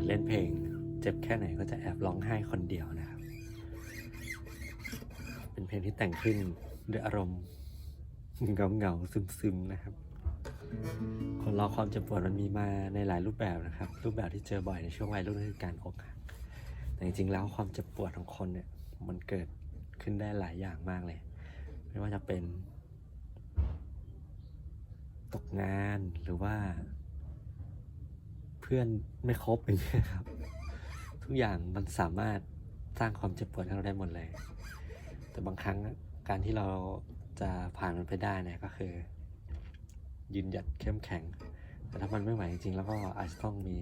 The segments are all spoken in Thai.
ดเล่นเพลง เจ็บแค่ไหนก็จะแอบร้องไห้คนเดียวนะครับ เป็นเพลงที่แต่งขึ้นด้วยอารมณ์เงาเงาซึมซึมๆนะครับ คนเราความเจ็บปวดมันมีมาในหลายรูปแบบนะครับ รูปแบบที่เจอบ่อยในช่วงวัยรุ่นคือการอกหักแต่จริงๆแล้วความเจ็บปวดของคนเนี่ยมันเกิดขึ้นได้หลายอย่างมากเลย ไม่ว่าจะเป็น ตกงานหรือว่า พื่อนไม่ครบอย่างเงี้ยครับ ทุกอย่างมันสามารถสร้างความเจ็บปวดให้เราได้หมดเลย แต่บางครั้งการที่เราจะผ่านมันไปได้เนี่ยก็คือ ยืนหยัดเข้มแข็ง แต่ถ้ามันไม่ไหวจริงๆ แล้วก็อาจจะต้องมี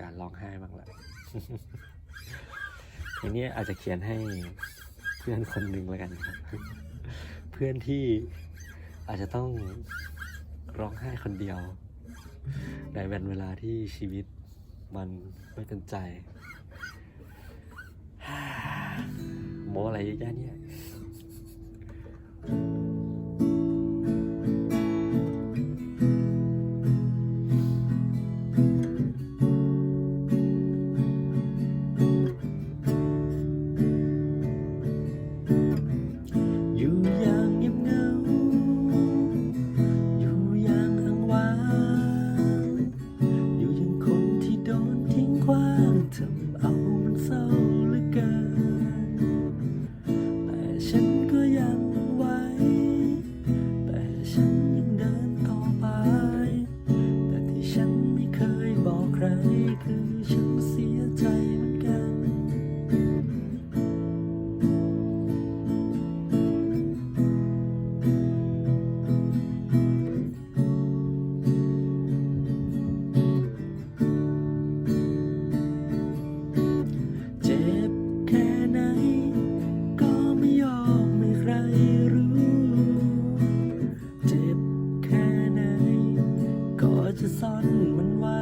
การร้องไห้บ้างแหละทีนี้อาจจะเขียนให้เพื่อนคนหนึ่งแล้วกันครับ เพื่อนที่อาจจะต้องร้องไห้คนเดียว ในวันเวลาที่ชีวิตมันไม่เป็นใจ โมอะไรเยอะแยะเนี่ย คือฉันเสียใจเหมือนกัน เจ็บแค่ไหน ก็ไม่ยอมให้ใครรู้ เจ็บแค่ไหน ก็จะซ่อนมันไว้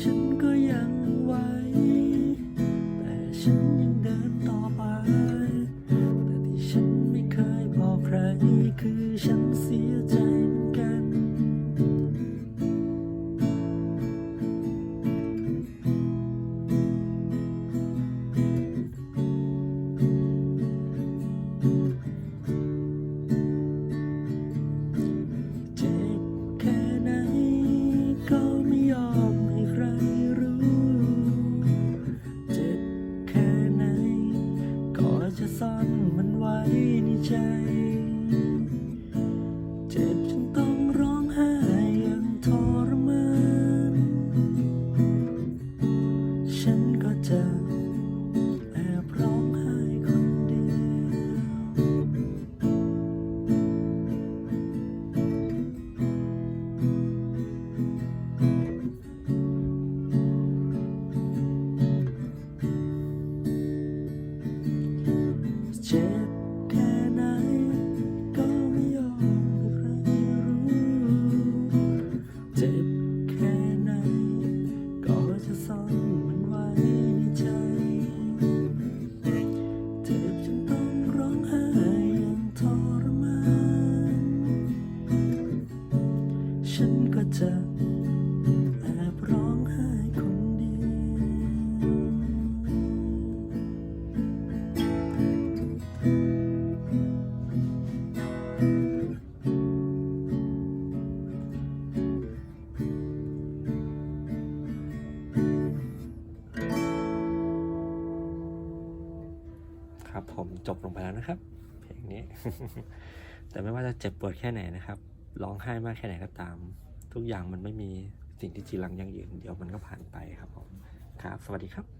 ฉันก็ยังไหว แต่ฉันยังเดินต่อไป แต่ที่ฉันไม่เคยบอกใครคือฉัน ฉันก็จะแอบร้องไห้คนเดียวครับผมจบลงไปแล้วนะครับ เพลงนี้ แต่ไม่ว่าจะเจ็บปวดแค่ไหนนะครับ ร้องไห้มากแค่ไหนก็ตาม ทุกอย่างมันไม่มีสิ่งที่จีรังยั่งยืนเดี๋ยวมันก็ผ่านไปครับผมครับ สวัสดีครับ